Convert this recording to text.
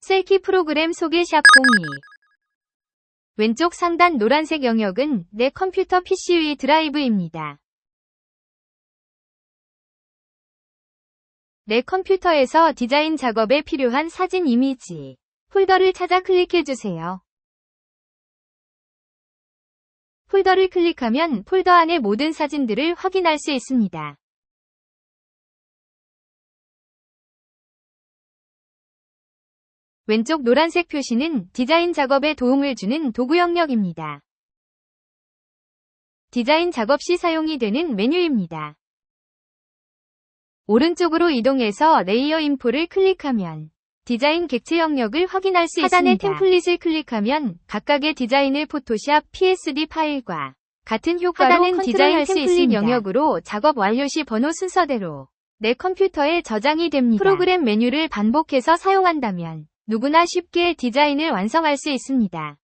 셀키 프로그램 소개 샵 02 왼쪽 상단 노란색 영역은 내 컴퓨터 PC 위 드라이브입니다. 내 컴퓨터에서 디자인 작업에 필요한 사진 이미지 폴더를 찾아 클릭해주세요. 폴더를 클릭하면 폴더 안의 모든 사진들을 확인할 수 있습니다. 왼쪽 노란색 표시는 디자인 작업에 도움을 주는 도구 영역입니다. 디자인 작업 시 사용이 되는 메뉴입니다. 오른쪽으로 이동해서 레이어 인포를 클릭하면 디자인 객체 영역을 확인할 수 하단의 있습니다. 템플릿을 클릭하면 각각의 디자인을 포토샵 PSD 파일과 같은 효과로 하단엔 디자인 컨트롤 할수 있습니다. 영역으로 작업 완료 시 번호 순서대로 내 컴퓨터에 저장이 됩니다. 프로그램 메뉴를 반복해서 사용한다면 누구나 쉽게 디자인을 완성할 수 있습니다.